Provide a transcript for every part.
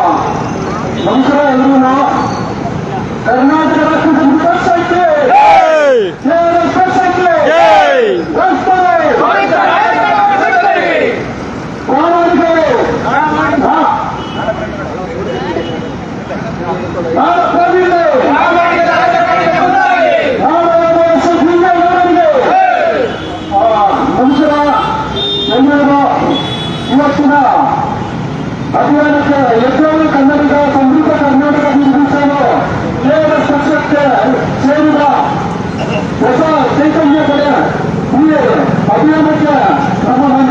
ನಮಸ್ಕಾರ ಎಲ್ರೂ Karnataka Akhirnya mereka sama-sama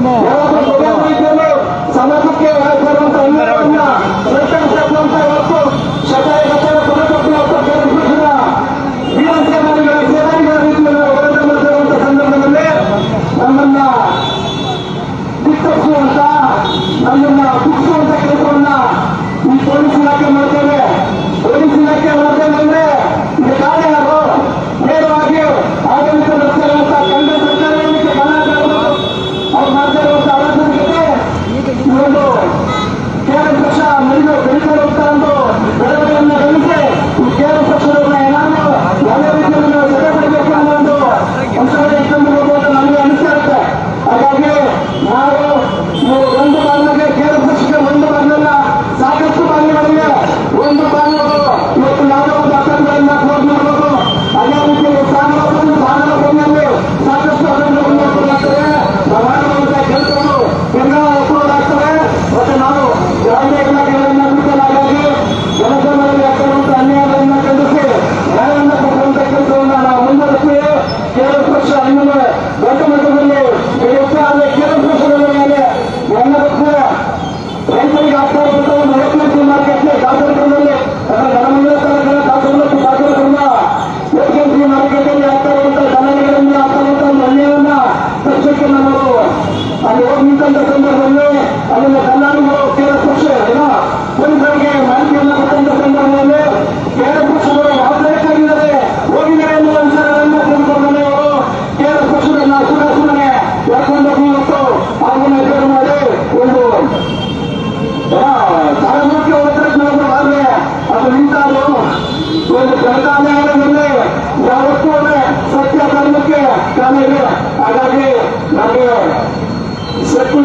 no, on. Ranking आपको बोलता हूँ नरोत्तम कुमार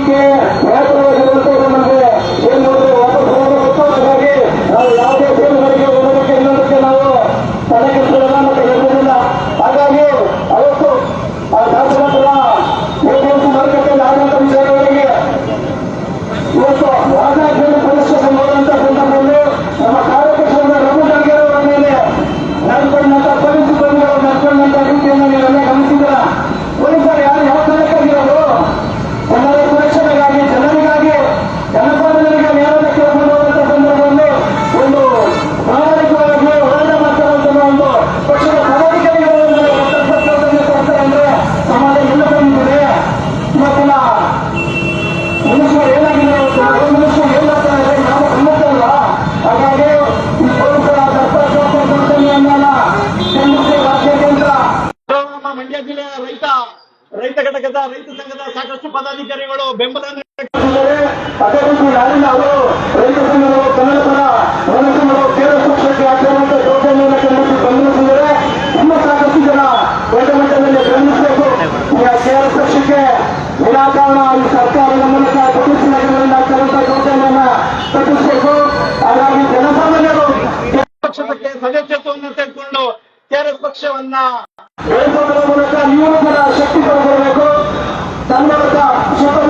থেকে ಕಾರಣ ಈ ಸರ್ಕಾರದ ಮೂಲಕ ಪ್ರತಿಷ್ಠಿಸಿರುವುದರಿಂದ ಕೆಲಸ ಯೋಜನೆಯನ್ನ ಪ್ರತಿಷ್ಠಿಸು ಹಾಗಾಗಿ ಜನಸಾಮಾನ್ಯರು ಪಕ್ಷಕ್ಕೆ ಸದಸ್ಯತ್ವವನ್ನು ತೆಗೆದುಕೊಂಡು ಕೆಆರ್ಎಸ್ ಪಕ್ಷವನ್ನ ಬೆಳೆಸುವುದರ ಮೂಲಕ ನೀವು ಕೂಡ ಶಕ್ತಿ ಪಡೆದಿರಬೇಕು ತನ್ನ ಮೂಲಕ ಶಪಥ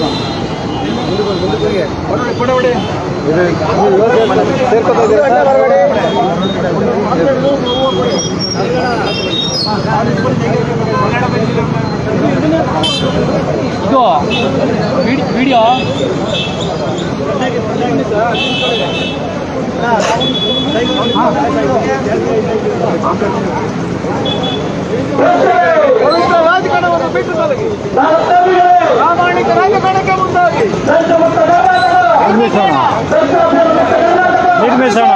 না। ಇದು ವಿಡಿಯೋ ರಾಜಕಾರಣವನ್ನು ಬಿಟ್ಟು ರಾಮಾಯಣ ರಾಜಕಾರಣಕ್ಕೆ ಮುಂದೆ నిర్మిషణ నిర్మిషణ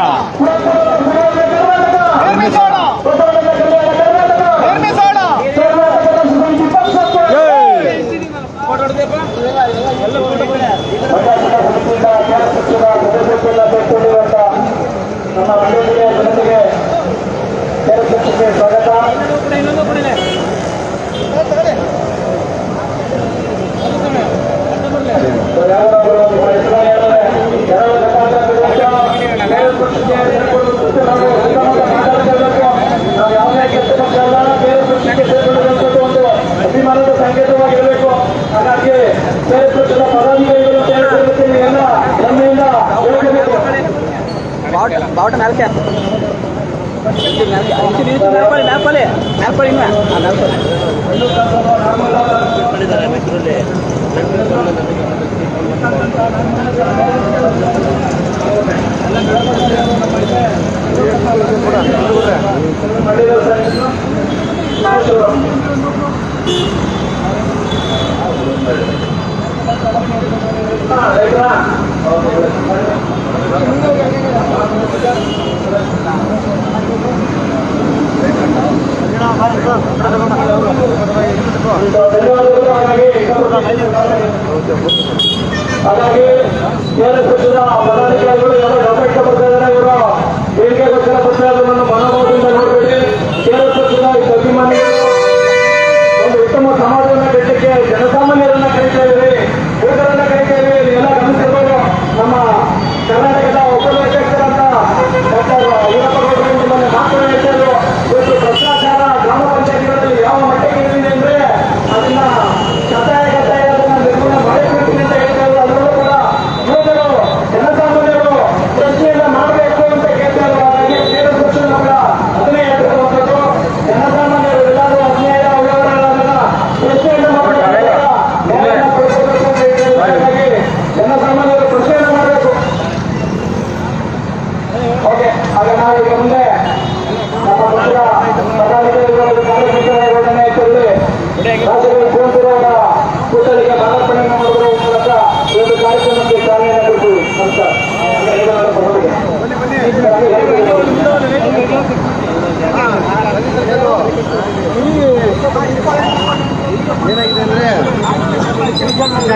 ಬಾವುಟ ಬಾವುಟ ನಾಲ್ಕೆ ಮ್ಯಾಪಲ್ಲಿ ಮ್ಯಾಪಲ್ಲಿ ಮ್ಯಾಪಲ್ಲಿ ಇನ್ನು. ಹಾಂ ಮ್ಯಾಪಲ್ಲಿ. అలాగే కేంద్ర ప్రధాని గారు ఎవరు డెబ్బై ప్రజలు కూడా వీరికే వచ్చిన ప్రజలు మనమవుతుంది